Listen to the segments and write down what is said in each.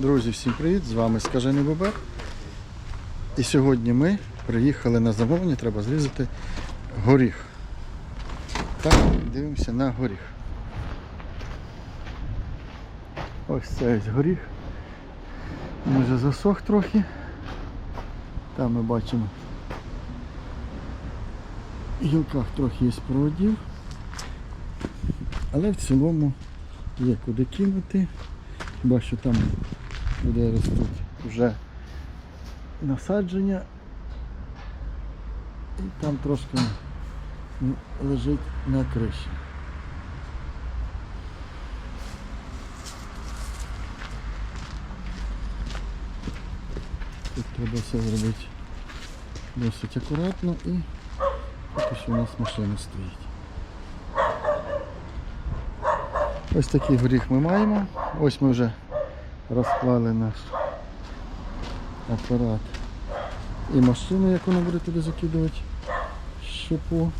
Друзі, всім привіт! З вами Скажений Бобер. І сьогодні ми приїхали на замовлення, треба зрізати горіх. Так, дивимося на горіх. Ось це ось горіх. Він вже засох трохи. Там ми бачимо. В гілках трохи є проводів. Але в цілому є куди кинути. Хіба що там, де ростуть вже насадження. І там трошки лежить на криші. Тут треба все зробити досить акуратно і поки що у нас машина стоїть. Ось такий горіх ми маємо. Ось ми вже розклали наш апарат і машину, яку вона буде туди закидувати щепу.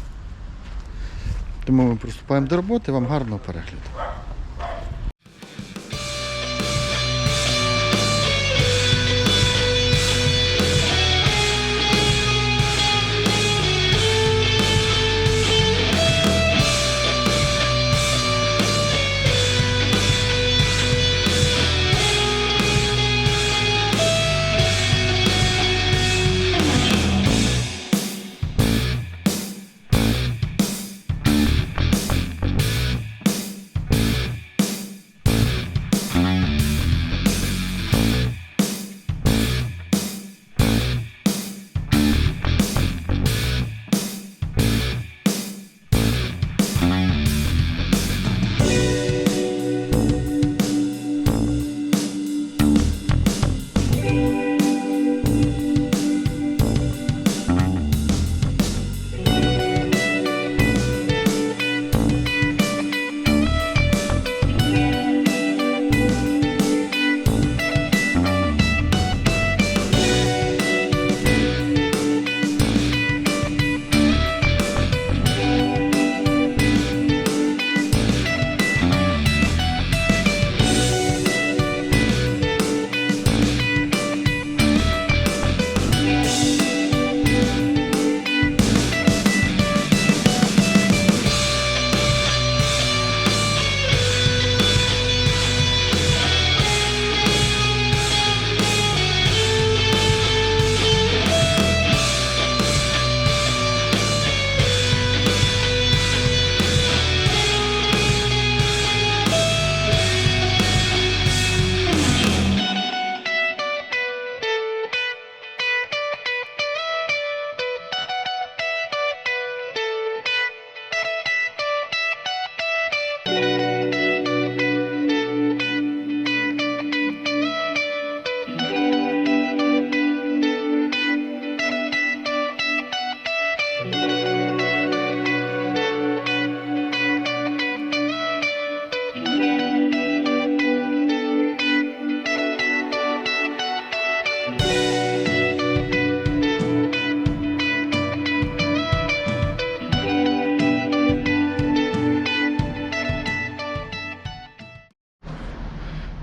Тому ми приступаємо до роботи, вам гарного перегляду.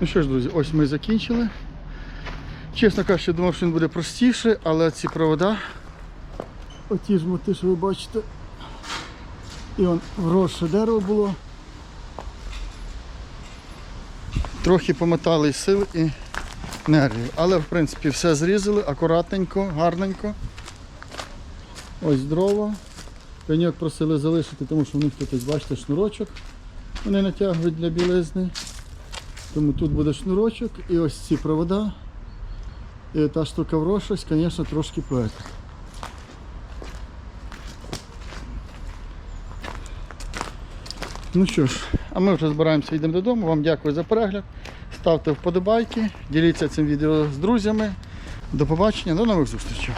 Що ж, друзі, ось ми закінчили. Чесно кажучи, думав, що він буде простіше, але ці провода, оті ж моти, що ви бачите, і он вросше дерево було. Трохи помотали сил і нервів. Але в принципі все зрізали акуратненько, гарненько. Ось дрова. Пеньок просили залишити, тому що в них тут, бачите, шнурочок. Вони натягують для білизни. Тому тут буде шнурочок і ось ці провода. І та штука вросшась, звісно, трошки поет. Ну що ж, а ми вже збираємося, йдемо додому. Вам дякую за перегляд. Ставте вподобайки, діліться цим відео з друзями. До побачення, до нових зустрічей.